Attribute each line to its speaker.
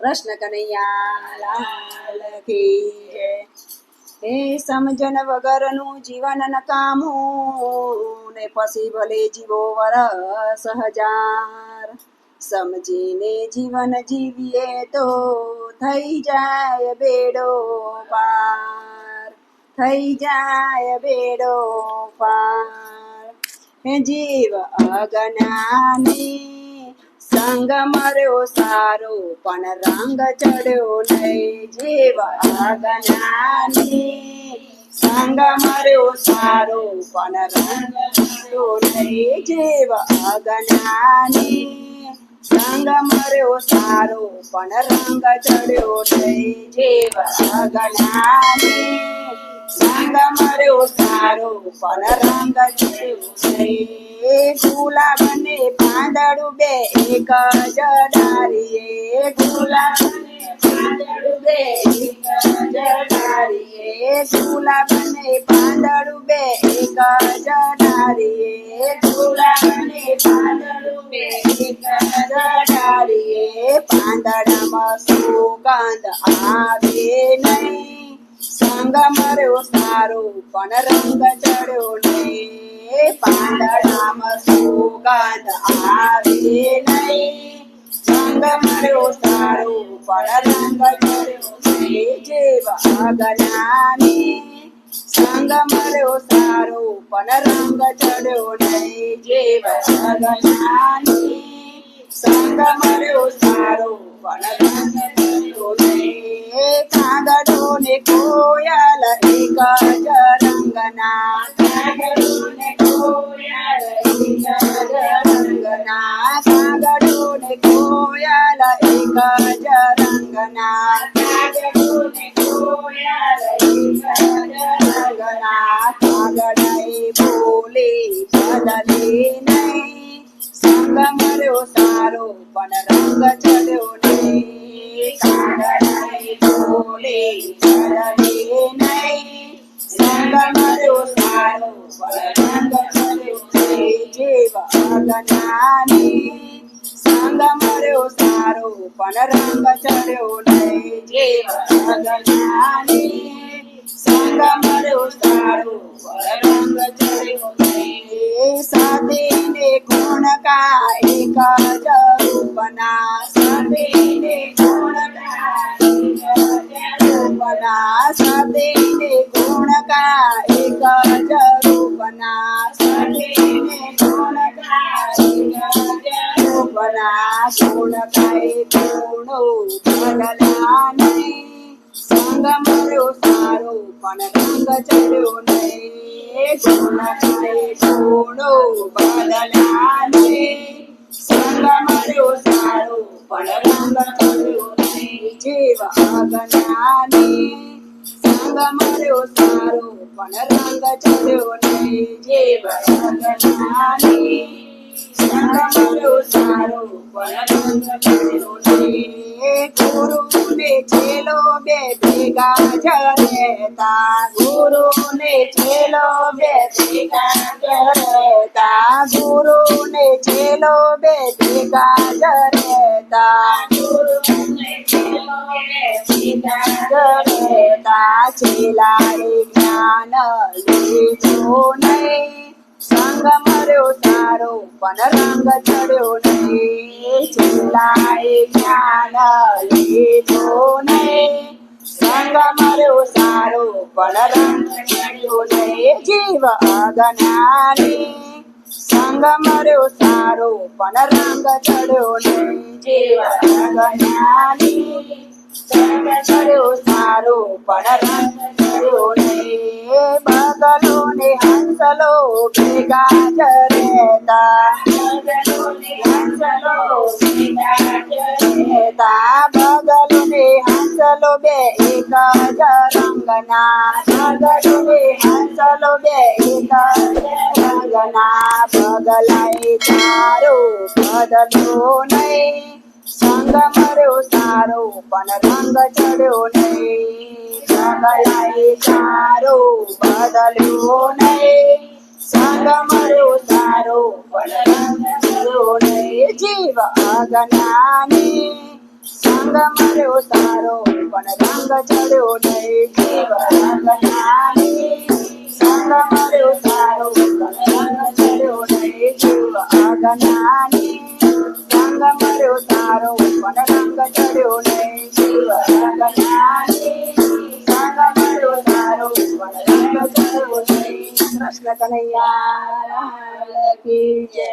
Speaker 1: કૃષ્ણ કનૈયા લાલ એ સમજણ વગરનું જીવન નકામું, ને પછી ભલે જીવો વરસ હજાર, સમજીને જીવન જીવીએ તો થઈ જાય બેડો પાર, થઈ જાય બેડો પાર. હે જીવ અગનાની સંગ મર્યો સારો, પણ રંગ ચડ્યો નહીં. જેવા અગનાની સંગ મર્યો સારો, પણ રંગ ચડ્યો નહીં. જેવા અગનાની સંગ મર્યો સારો, પણ રંગ ચડ્યો નહીં. જેવા અગનાની સંગ મર્યો સારો પણ રંગ છે નહીં ગુલાબને પાંદડું બે, એક જ ડાળીએ. ગુલાબને પાંદડું બે, એક જ ડાળીએ. ગુલાબને પાંદડું બે, એક જ ડાળીએ. ગુલાબને પાંદડું બે, એક જ ડાળીએ. પાંદડામાં સુગંધ આવે નહીં. સંગ મર્યો સારો પણ રંગ ચડ્યો નહીં પાંદડામાં સુગંધ આવે નહીં સંગ મર્યો સારો પણ રંગ ચડ્યો નહીં જેવા ગનાની સંગ મર્યો સારો પણ રંગ ચડ્યો નહીં જેવા ગનાની સંગ મર્યો સારો પણ રંગ ચડ્યો નહીં કાગડો ને કોયલ એક જ રંગના રંગના કાગડો ને કોયલ એક જ રંગના રંગના કાગડાએ બોલે બદલે નહીં સંગ મર્યો સારો પણ રંગ ચડ્યો બોલે બદલે નહીં સંગ મર્યો સારો પણ રંગ ચડ્યો નહીં જેવા ગનાની સંગ મર્યો સારો પણ રંગ ચડ્યો નહીં જેવા ગનાની સંગ મર્યો સારો પણ રંગ ચડ્યો નહીં સાધીને ગુણ કા એક જ રૂપના સાધીને ગુણ કા એક જ રૂપના સાધીને ગુણ કા એક જ રૂપના સાધીને ગુણ કા એક જ રૂપના ગુણ કાય ગુણો બદલા નહીં સંગ મર્યો સારો પણ રંગ ચડ્યો નહીં ગુણ કાય ગુણો બદલા નહીં સંગ મર્યો સારો પણ રંગ ચડ્યો નહીં જેવા ગનાની સંગ મર્યો સારો પણ રંગ ચડ્યો નહીં જેવા ગનાની સંગ મર્યો સારો પણ રંગ ચડ્યો નહીં ગુરુ ને ચેલો બે ભેગા જ રહેતા ગુરુ ને ચેલો બે ભેગા જ રહેતા ગુરુ ને ચેલો બે ભેગા જ રહેતા ચેલાએ જ્ઞાન લીધું નહીં સંગ મર્યો સારો પણ રંગ ચડ્યો નહીં ચેલાએ જ્ઞાન લીધું નહીં સંગ મર્યો સારો પણ રંગ ચડ્યો નહીં જીવ અગનાની સંગ મર્યો સારો પણ રંગ ચડ્યો નહીં જીવ અગનાની રંગ ચડ્યો હંસલો બે એક બે એક જ રંગના. બગલાએ તારો બદલો નહીં. સંગ મર્યો સારો, પણ રંગ ચડ્યો નહીં. સગલાએ સારો, બદલ્યો નહીં. સંગ મર્યો સારો, પણ રંગ ચડ્યો નહીં. જીવ અજ્ઞાની. સંગ મર્યો સારો, પણ રંગ ચડ્યો નહીં. જીવ અજ્ઞાની. સંગ મર્યો સારો, પણ રંગ ચડ્યો નહીં. જીવ અજ્ઞાની. સંગ મર્યો સારો પણ રંગ ચડ્યો નહીં કૃષ્ણ કનૈયા લાલ કી જય